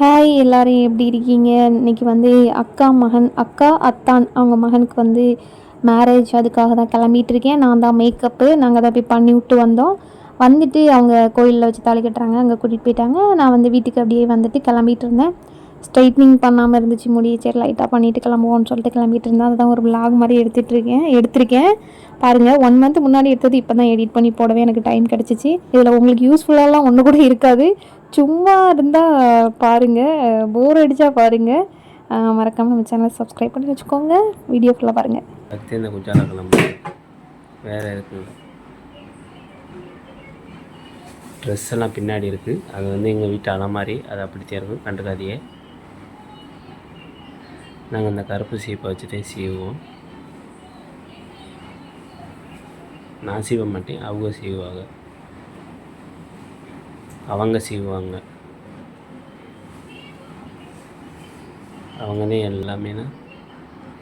Hi எல்லாரும் எப்படி இருக்கீங்க? இன்னைக்கு வந்து அக்கா மகன் அக்கா அத்தான் அவங்க மகனுக்கு வந்து மேரேஜ் அதுக்காக தான் கிளம்பிட்டு இருக்கேன். நான் தான் மேக்கப்பு நாங்கள் தான் போய் பண்ணி விட்டு வந்தோம். வந்துட்டு அவங்க கோயிலில் வச்சு தாலி கட்டுறாங்க. அங்கே கூட்டிகிட்டு போயிட்டாங்க. நான் வந்து வீட்டுக்கு அப்படியே வந்துட்டு கிளம்பிட்டு இருந்தேன். ஸ்ட்ரைட்னிங் பண்ணாமல் இருந்துச்சு முடி. சரி லைட்டாக பண்ணிட்டு கிளம்புவோம்னு சொல்லிட்டு கிளம்பிட்டு இருந்தேன். அதுதான் ஒரு பிளாக் மாதிரி எடுத்துட்டு இருக்கேன் எடுத்திருக்கேன். பாருங்கள் ஒன் மந்த் முன்னாடி எடுத்தது இப்போ தான் எடிட் பண்ணி போடவே எனக்கு டைம் கிடச்சிச்சு. இதில் உங்களுக்கு யூஸ்ஃபுல்லாலாம் ஒன்று கூட இருக்காது. சும்மா இருந்தால் பாருங்கள் போர் அடித்தா பாருங்கள் மறக்காமல் நம்ம சேனலை சப்ஸ்கிரைப் பண்ணி வச்சுக்கோங்க. வீடியோ ஃபுல்லாக பாருங்கள் அடுத்து குஜாலா கிளம்பு வேறு இருக்கு ட்ரெஸ் எல்லாம் பின்னாடி இருக்குது அது வந்து எங்கள் வீட்டு அலமாரி. அது அப்படித்தான் இருக்கும் கண்டுக்காதியே நாங்கள் இந்த கருப்பு சீப்பை வச்சுட்டே சீவுவோம். நான் சீவ மாட்டேன் அவங்க சீவுவாங்க. அவங்க சீவுவாங்க. அவங்க தான் எல்லாமேனா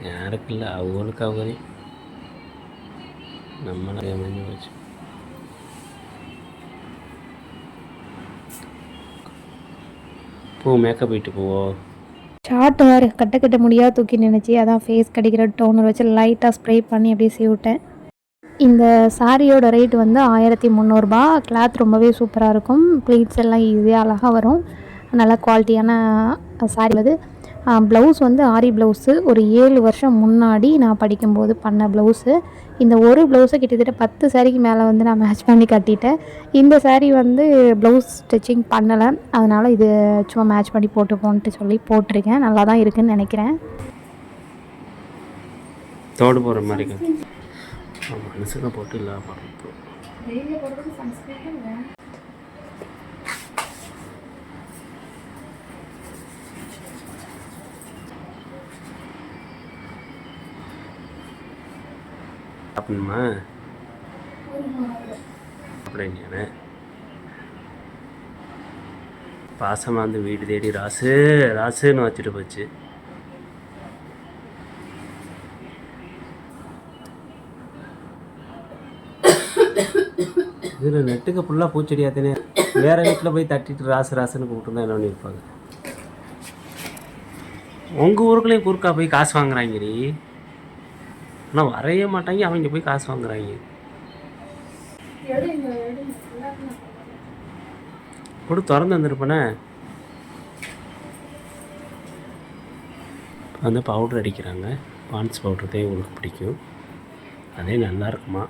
யாருக்கு இல்லை அவங்களுக்கு அவங்க நம்மளே அமைஞ்சு போச்சு பூ மேக்கப் போயிட்டு போவோம் ஷார்ட் வேறு கட்ட கட்ட முடியாத தூக்கி நினச்சி அதான் ஃபேஸ் கடிக்கிற டோனர் வச்சு லைட்டாக ஸ்ப்ரே பண்ணி அப்படியே சீவிட்டேன். இந்த சாரியோட ரேட் வந்து ஆயிரத்தி முந்நூறுபா. கிளாத் ரொம்பவே சூப்பராக இருக்கும். ப்ளீட்ஸ் எல்லாம் ஈஸியாக அழகாக வரும். நல்ல குவாலிட்டியான சாரி அது ப்ளவுஸ் வந்து ஆரி ப்ளவுஸு ஒரு ஏழு வருஷம் முன்னாடி நான் படிக்கும்போது பண்ண ப்ளவுஸு இந்த ஒரு ப்ளவுஸை கிட்டத்தட்ட பத்து சாரிக்கு மேலே வந்து நான் மேட்ச் பண்ணி கட்டிட்டேன். இந்த saree வந்து ப்ளவுஸ் ஸ்டிச்சிங் பண்ணலை. அதனால் இது சும்மா மேட்ச் பண்ணி போட்டு போன்ட்டு சொல்லி போட்டிருக்கேன். நல்லா தான் இருக்குன்னு நினைக்கிறேன். தோடு போகிற மாதிரி மனசுக்கு போட்டு இல்லை சாப்பிடணுமா? அப்படிங்க பாசமாக வந்து வீடு தேடி ராசு ராசுன்னு வச்சுட்டு போச்சு. இதில் நெட்டுக்கு ஃபுல்லாக பூச்செடியாத்தனே வேற வீட்டில் போய் தட்டிட்டு ராசு ராசுன்னு கூப்பிட்டு தான் என்ன பண்ணியிருப்பாங்க? உங்கள் ஊருக்குள்ளேயும் குறுக்கா போய் காசு வாங்குறாங்கடி. ஆனால் வரைய மாட்டாங்க அவங்க போய் காசு வாங்குறாங்க. கூட திறந்து வந்திருப்பேனே. வந்து பவுடர் அடிக்கிறாங்க. பான்ஸ் பவுடர் தான் உங்களுக்கு பிடிக்கும். அதே நல்லா இருக்குமா?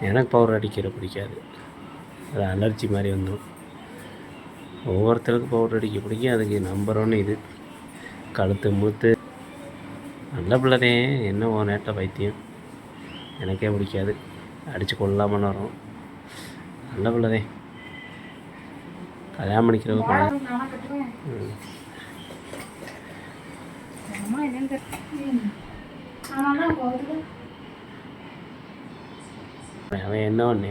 எனக்கு பவுடர் அடிக்கிற பிடிக்காது. அது அலர்ஜி மாதிரி வந்துடும் ஒவ்வொருத்தருக்கும் பவுடர் அடிக்க பிடிக்கும். அதுக்கு நம்பர் ஒன்று இது. கழுத்து மூத்து நல்ல பிள்ளைதே என்ன ஒரு நேரத்தில் பைத்தியம்? எனக்கே பிடிக்காது. அடித்து கொள்ளாமல் வரும். நல்ல பிள்ளைதே கல்யாணம் பண்ணிக்கிறவங்க. அவன் என்ன ஒன்று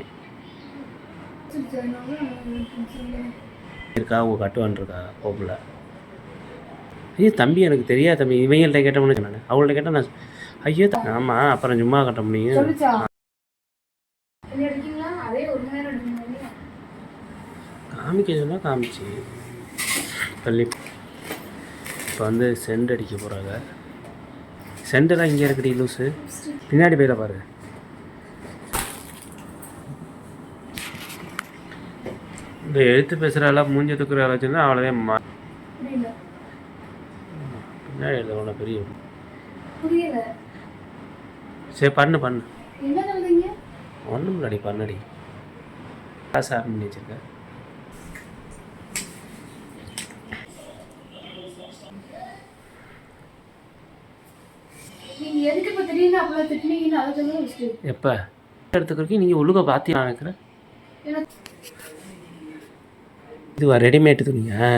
இருக்கா? அவங்க கட்டுவான் இருக்கா? கோப்பில் ஐயோ தம்பி எனக்கு தெரியாது தம்பி. இவங்கள்ட்ட கேட்டோம்னு நான் அவங்கள்ட்ட கேட்டால் நான் ஐயோ த- ஆமா அப்புறம் சும்மா கட்ட முடியும் காமிக்க சொன்னா காமிச்சு. பள்ளி இப்போ வந்து சென்ட் அடிக்க போகிறாங்க சென்டெல்லாம் இங்கே இருக்குடி லூஸு பின்னாடி போயில பாரு. இந்த எழுத்து பேசுகிறாள் மூஞ்சி தூக்குற வச்சுருந்தா அவ்வளோதான் பின்னாடி எழுத பெரிய புரியல. சரி பண்ணு பண்ணு. என்ன ஒன்றும் இல்லடி பண்ணடி. காசு ஆரம்பி பண்ணி வச்சிருக்க. எப்போ? எடுத்துக்கிறதுக்கு நீங்கள் ஒழுங்கா பார்த்து நான் நினைக்கிறேன்? இதுவா ரெடிமேட் துணியா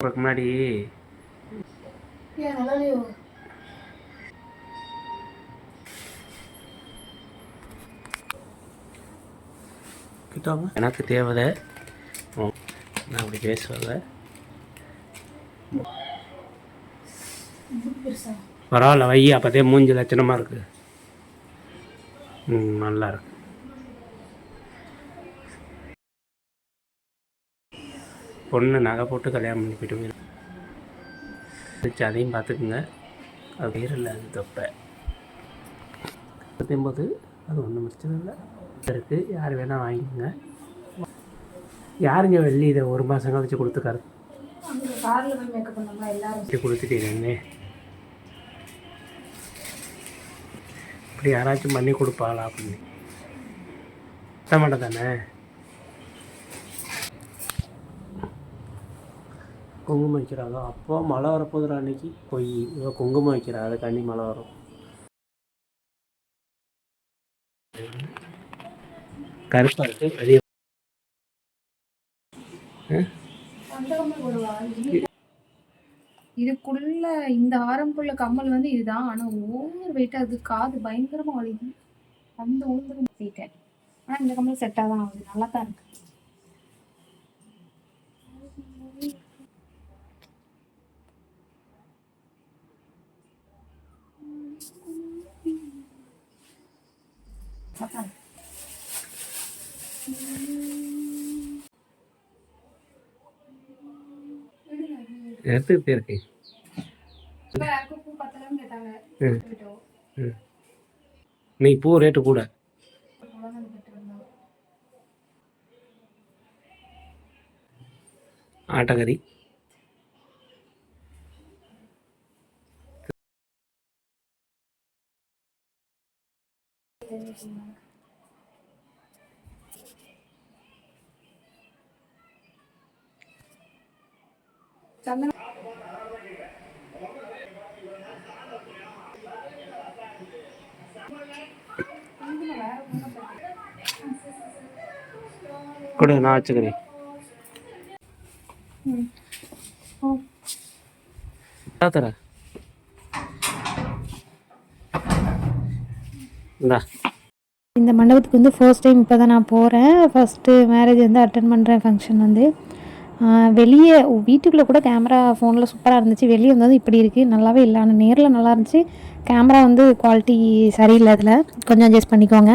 அதுக்கு முன்னாடி. எனக்கு தேவை நான் அப்படி பெருசா. பரவாயில்ல வை அப்போதே மூஞ்சி லட்சணமாக இருக்குது ம் நல்லா இருக்கு. பொண்ணு நகை போட்டு கல்யாணம் பண்ணி போயிட்டு வச்சு அதையும் பார்த்துக்குங்க. அது பேர் இல்லை அது தொப்பை. பத்தொம்போது அது ஒன்றும் பிரச்சனை இல்லை. இருக்குது யார் வேணால் வாங்கிக்கோங்க. யாருங்க வெள்ளி இதை ஒரு மாதம் கழிச்சு கொடுத்துக்காரு? காரில் இப்படி யாராச்சும் பண்ணி கொடுப்பாளா அப்படின்னு? சுத்த தானே? குங்குமம் வைக்கிறாங்க அப்போ மழை வரப்போகுதுடா அன்னைக்கு. பொய் இவ குங்குமம் வைக்கிறா அதுக்காண்டி மழை வரும். கருப்பாக இருக்கு வெளியே இதுக்குள்ள இந்த ஆரம்புள்ள கம்மல் வந்து இதுதான். ஆனா ஓவர் வெயிட் அது காது பயங்கரமா வலிக்குது. அந்த உளுந்துரும் போயிட்டேன் ஆனா இந்த கம்மல் செட்டாக தான் ஆகுது. நல்லா தான் இருக்கு. இருக்கு. எடுத்துக்கிட்டே இருக்கு. யாருக்கும் பூ ரேட்டு கூட. அவ்வளவுதான் விட்டு வந்தோம். கொடு நான் வச்சுக்கிறேன் தர இந்தா இந்த மண்டபத்துக்கு வந்து ஃபர்ஸ்ட் டைம் இப்போ தான் நான் போகிறேன் ஃபஸ்ட்டு மேரேஜ் வந்து அட்டன் பண்ணுறேன் ஃபங்க்ஷன் வந்து. வெளியே வீட்டுக்குள்ளே கூட கேமரா ஃபோனில் சூப்பராக இருந்துச்சு. வெளியே வந்து இப்படி இருக்குது நல்லாவே இல்லை. ஆனால் நேரில் நல்லா இருந்துச்சு. கேமரா வந்து குவாலிட்டி சரியில்லை அதில். கொஞ்சம் அட்ஜஸ்ட் பண்ணிக்கோங்க.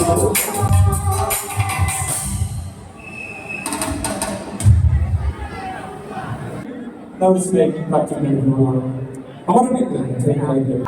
Now it's making back to me. I want to make them take my day.